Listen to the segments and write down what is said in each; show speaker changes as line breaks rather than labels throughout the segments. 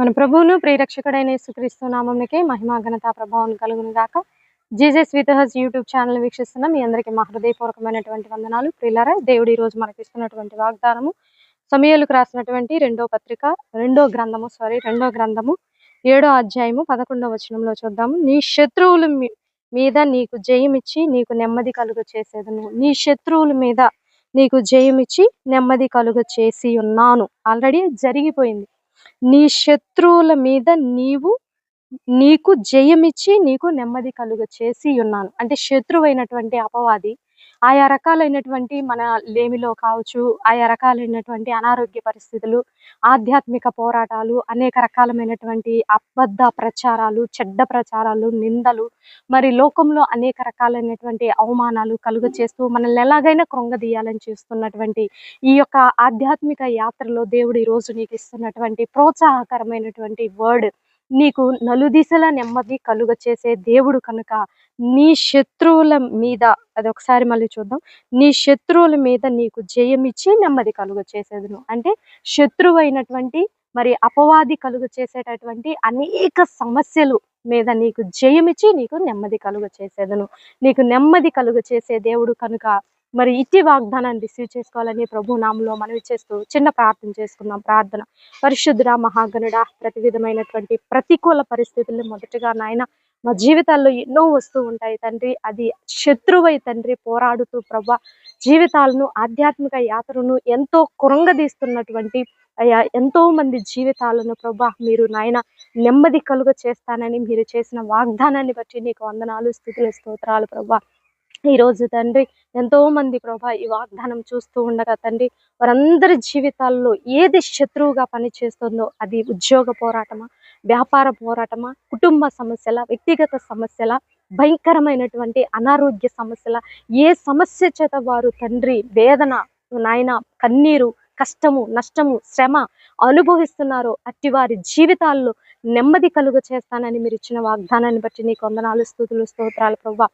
మన ప్రభువును ప్రియరక్షకుడైన యేసుక్రీస్తు నామంకి మహిమా ఘనత ప్రభావం కలుగును గాక. జీజస్ విత్హస్ యూట్యూబ్ ఛానల్ వీక్షిస్తున్న. మీ అందరికీ మా హృదయపూర్వకమైనటువంటి వందనాలు. ప్రియులరా దేవుడు ఈరోజు రోజు మనకి ఇస్తున్నటువంటి వాగ్దానము సమయాలకు రాసినటువంటి రెండో పత్రిక రెండో గ్రంథము సారీ రెండో గ్రంథము ఏడో అధ్యాయము పదకొండో వచనంలో చూద్దాము. నీ శత్రువుల మీ- మీద నీకు జయమిచ్చి నీకు నెమ్మది కలుగ చేసేదను. నీ శత్రువుల మీద నీకు జయమిచ్చి నెమ్మది కలుగ చేసి ఉన్నాను. ఆల్రెడీ జరిగిపోయింది. నీ శత్రువుల మీద నీవు నీకు జయమిచ్చి నీకు నెమ్మది కలుగ చేసి ఉన్నాను. అంటే శత్రువైనటువంటి అపవాది ఆయా రకాలైనటువంటి మన లేమిలో కావచ్చు ఆయా రకాలైనటువంటి అనారోగ్య పరిస్థితులు ఆధ్యాత్మిక పోరాటాలు అనేక రకాలమైనటువంటి అబద్ధ ప్రచారాలు చెడ్డ ప్రచారాలు నిందలు మరి లోకంలో అనేక రకాలైనటువంటి అవమానాలు కలుగ చేస్తూ మనల్ని ఎలాగైనా కృంగదీయాలని చూస్తున్నటువంటి ఈ యొక్క ఆధ్యాత్మిక యాత్రలో దేవుడు ఈరోజు రోజు నీకు ఇస్తున్నటువంటి ప్రోత్సాహకరమైనటువంటి వర్డ్ నీకు నలుదిశల నెమ్మది కలుగ చేసే దేవుడు కనుక నీ శత్రువుల మీద అది ఒకసారి మళ్ళీ చూద్దాం. నీ శత్రువుల మీద నీకు జయమిచ్చి నెమ్మది కలుగ చేసేదును. అంటే శత్రువు అయినటువంటి మరి అపవాది కలుగ చేసేటటువంటి అనేక సమస్యలు మీద నీకు జయమిచ్చి నీకు నెమ్మది కలుగ చేసేదను. నీకు నెమ్మది కలుగ చేసే దేవుడు కనుక మరి ఇట్టి వాగ్దానాన్ని రిసీవ్ చేసుకోవాలని ప్రభు నామంలో మనవి చేస్తూ చిన్న ప్రార్థన చేసుకున్నాం ప్రార్థన. పరిశుద్ధుడ మహాగణుడ ప్రతి విధమైనటువంటి ప్రతికూల పరిస్థితుల్ని మొదటగా నాయన మా జీవితాల్లో ఎన్నో వస్తూ ఉంటాయి తండ్రి. అది శత్రువై తండ్రి పోరాడుతూ ప్రభా జీవితాలను ఆధ్యాత్మిక యాత్రను ఎంతో కురంగదీస్తున్నటువంటి అయ్యా ఎంతో మంది జీవితాలను ప్రభా మీరు నాయన నెమ్మది కలుగ చేస్తానని మీరు చేసిన వాగ్దానాన్ని బట్టి నీకు వందనాలు స్థితులు స్తోత్రాలు ప్రభా. ఈరోజు తండ్రి ఎంతోమంది ప్రభా ఈ వాగ్దానం చూస్తూ ఉండగా తండ్రి వారందరి జీవితాల్లో ఏది శత్రువుగా పనిచేస్తుందో అది ఉద్యోగ పోరాటమా వ్యాపార పోరాటమా కుటుంబ సమస్యల వ్యక్తిగత సమస్యల భయంకరమైనటువంటి అనారోగ్య సమస్యల ఏ సమస్య చేత వారు తండ్రి వేదన నాయన కన్నీరు కష్టము నష్టము శ్రమ అనుభవిస్తున్నారో అట్టి వారి జీవితాల్లో నెమ్మది కలుగ చేస్తానని మీరు ఇచ్చిన వాగ్దానాన్ని బట్టి నీకు వందనాలు స్థుతులు స్తోత్రాలు ప్రభా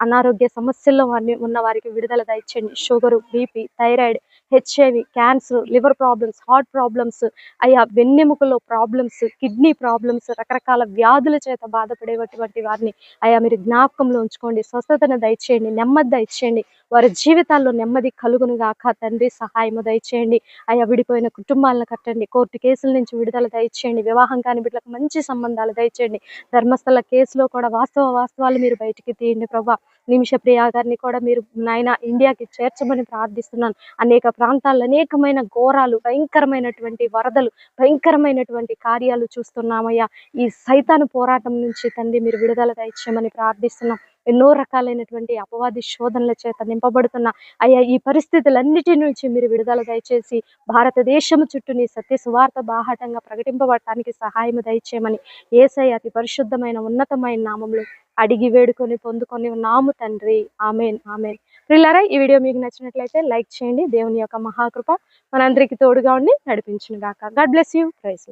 అనారోగ్య సమస్యల్లో వారిని ఉన్న వారికి విడుదల దయచేయండి. Sugar BP thyroid HIV cancer liver problems heart problems అయ్యా వెన్నెముకలో ప్రాబ్లమ్స్ కిడ్నీ ప్రాబ్లమ్స్ రకరకాల వ్యాధుల చేత బాధపడేటువంటి వారిని అయ్యా మీరు జ్ఞాపకంలో ఉంచుకోండి స్వస్థతను దయచేయండి నెమ్మది దయచేయండి వారి జీవితాల్లో నెమ్మది కలుగును గాక తండ్రి సహాయము దయచేయండి అయ్యా విడిపోయిన కుటుంబాలను కట్టండి కోర్టు కేసుల నుంచి విడుదల దయచేయండి వివాహం కాని బిడ్డలకు మంచి సంబంధాలు దయచేయండి ధర్మస్థల కేసులో కూడా వాస్తవ వాస్తవాలు మీరు బయటికి తీయండి ప్రభా. నిమిష ప్రియా గారిని కూడా మీరు నాయన ఇండియాకి చేర్చమని ప్రార్థిస్తున్నాను. అనేక ప్రాంతాల్లో అనేకమైన ఘోరాలు భయంకరమైనటువంటి వరదలు భయంకరమైనటువంటి కార్యాలు చూస్తున్నామయ్యా. ఈ సైతాను పోరాటం నుంచి తండ్రి మీరు విడుదల దయచేయమని ప్రార్థిస్తున్నాం. ఎన్నో రకాలైనటువంటి అపవాది శోధనల చేత నింపబడుతున్న అయ్యా ఈ పరిస్థితులన్నిటి నుంచి మీరు విడుదల దయచేసి భారతదేశం చుట్టూ నీ సత్య సువార్త బాహాటంగా ప్రకటింపబడటానికి సహాయం దయచేయమని ఏసై అతి పరిశుద్ధమైన ఉన్నతమైన నామంలో అడిగి వేడుకొని పొందుకొని నాము తండ్రి. Amen amen. ప్రిల్లరా ఈ వీడియో మీకు నచ్చినట్లయితే లైక్ చేయండి. దేవుని యొక్క మహాకృప మనందరికీ తోడుగా ఉండి నడిపించును గాక గాడ్ బ్లెస్ యూ. ప్రైస్